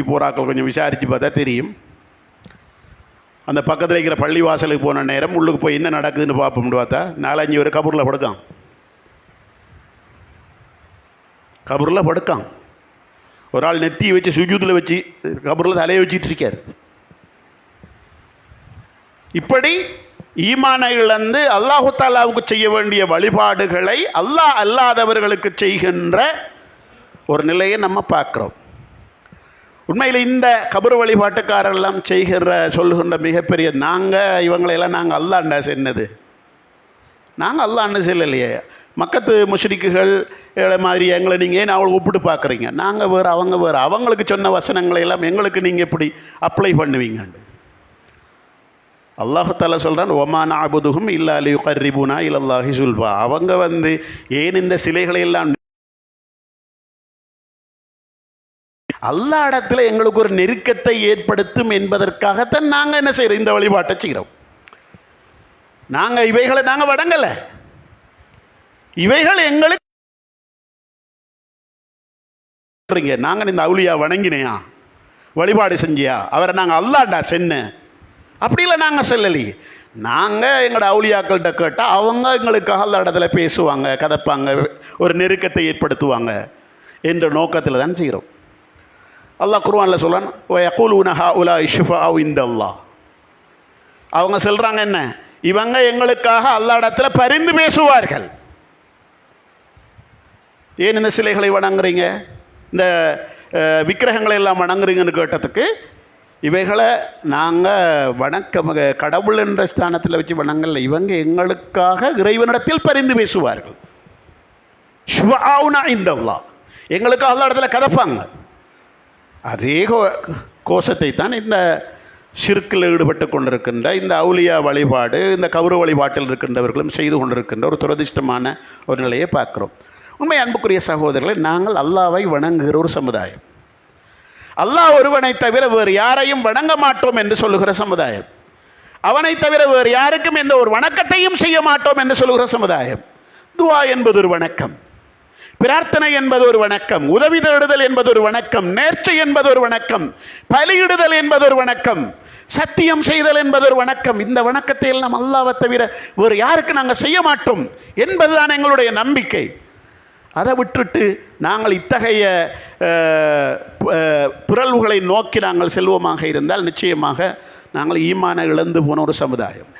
தப்பிச்சு போராக்கள் கொஞ்சம் விசாரித்து பார்த்தா தெரியும். அந்த பக்கத்தில் இருக்கிற பள்ளி வாசலுக்கு போன நேரம் உள்ளுக்கு போய் என்ன நடக்குதுன்னு பார்ப்போம்னு பார்த்தா நாலஞ்சு பேர் கபூரில் படுக்கான். கபூரில் படுக்கான். ஒரு ஆள் நெத்தியை வச்சு சுஜூத்தில் வச்சு கபூரில் தலையை வச்சுட்டு இருக்கார். இப்படி ஈமான இழந்து அல்லாஹு தாலாவுக்கு செய்ய வேண்டிய வழிபாடுகளை அல்லாஹ் அல்லாதவர்களுக்கு செய்கின்ற ஒரு நிலையை நம்ம பார்க்குறோம். உண்மையில் இந்த கபர் வழிபாட்டுக்காரெல்லாம் செய்கிற சொல்லுகின்ற மிகப்பெரிய நாங்கள் இவங்களையெல்லாம் நாங்கள் அல்லாண்டா சென்னது. நாங்கள் அல்லாண்டு செல்லலையே. மக்கத்து முஷ்ரிக்குகள் மாதிரி எங்களை நீங்கள் ஏன் அவங்களை ஒப்பிட்டு பார்க்குறீங்க? நாங்கள் வேறு அவங்க வேறு. அவங்களுக்கு சொன்ன வசனங்களை எல்லாம் எங்களுக்கு நீங்கள் எப்படி அப்ளை பண்ணுவீங்கண்டு? அல்லாஹால சொல்கிறான் ஒமான் ஆபுதுகும் இல்லா அலி கர்ரிபுனா இல்லல்லாஹி சுல்பா அவங்க வந்து ஏன் இந்த சிலைகளை எல்லாம் அல்லா இடத்துல எங்களுக்கு ஒரு நெருக்கத்தை ஏற்படுத்தும் என்பதற்காகத்தான் நாங்கள் என்ன செய்கிறோம் இந்த வழிபாட்டை செய்கிறோம் நாங்கள் இவைகளை நாங்கள் வடங்கலை இவைகள் எங்களுக்கு நாங்கள் இந்த அவுளியா வணங்கினையா? வழிபாடு செஞ்சியா? அவரை நாங்கள் அல்லாண்டா சென்ன. அப்படிலாம் நாங்கள் சொல்லலையே நாங்கள் எங்களோட அவுளியாக்கள்கிட்ட கேட்டால் அவங்க எங்களுக்காக அந்த இடத்துல பேசுவாங்க கதைப்பாங்க ஒரு நெருக்கத்தை ஏற்படுத்துவாங்க என்ற நோக்கத்தில் தான் செய்கிறோம் அல்லாஹ் குருவானில் சொல்கிறான் யகூல் உனஹா உலா இஷுஃபா இந்த அல்லாஹ் அவங்க சொல்கிறாங்க என்ன? இவங்க எங்களுக்காக அல்லா இடத்துல பரிந்து பேசுவார்கள். ஏன் இந்த சிலைகளை வணங்குறீங்க? இந்த விக்கிரகங்களை எல்லாம் வணங்குறீங்கன்னு கேட்டதுக்கு இவைகளை நாங்கள் வணக்க கடவுள் என்ற ஸ்தானத்தில் வச்சு வணங்கல இவங்க எங்களுக்காக இறைவனிடத்தில் பரிந்து பேசுவார்கள். ஷுவாவுனா இந்த எங்களுக்கு அல்லா இடத்துல கதப்பாங்க. அதே கோ கோஷத்தை தான் இந்த சிற்கில் ஈடுபட்டு கொண்டிருக்கின்ற இந்த அவுலியா வழிபாடு இந்த கௌரவ வழிபாட்டில் இருக்கின்றவர்களும் செய்து கொண்டிருக்கின்ற ஒரு துரதிர்ஷ்டமான ஒரு நிலையை பார்க்குறோம். உண்மை அன்புக்குரிய சகோதரர்களை நாங்கள் அல்லாவை வணங்குகிற ஒரு சமுதாயம். அல்லாஹ் ஒருவனை தவிர வேறு யாரையும் வணங்க மாட்டோம் என்று சொல்லுகிற சமுதாயம். அவனை தவிர வேறு யாருக்கும் எந்த ஒரு வணக்கத்தையும் செய்ய மாட்டோம் என்று சொல்லுகிற சமுதாயம். துவா என்பது ஒரு வணக்கம். பிரார்த்தனை என்பது ஒரு வணக்கம் உதவி தேடுதல் என்பது ஒரு வணக்கம் நேர்ச்சை என்பது ஒரு வணக்கம் பலியிடுதல் என்பது ஒரு வணக்கம் சத்தியம் செய்தல் என்பது ஒரு வணக்கம். இந்த வணக்கத்தை எல்லாம் அல்லாவை தவிர வேறு யாருக்கு நாங்கள் செய்ய மாட்டோம் என்பதுதான் எங்களுடைய நம்பிக்கை. அதை விட்டுட்டு நாங்கள் இத்தகைய அஹ், பிறழ்வுகளை நோக்கி நாங்கள் செல்வமாக இருந்தால் நிச்சயமாக நாங்கள் ஈமான இழந்து போன ஒரு சமுதாயம்.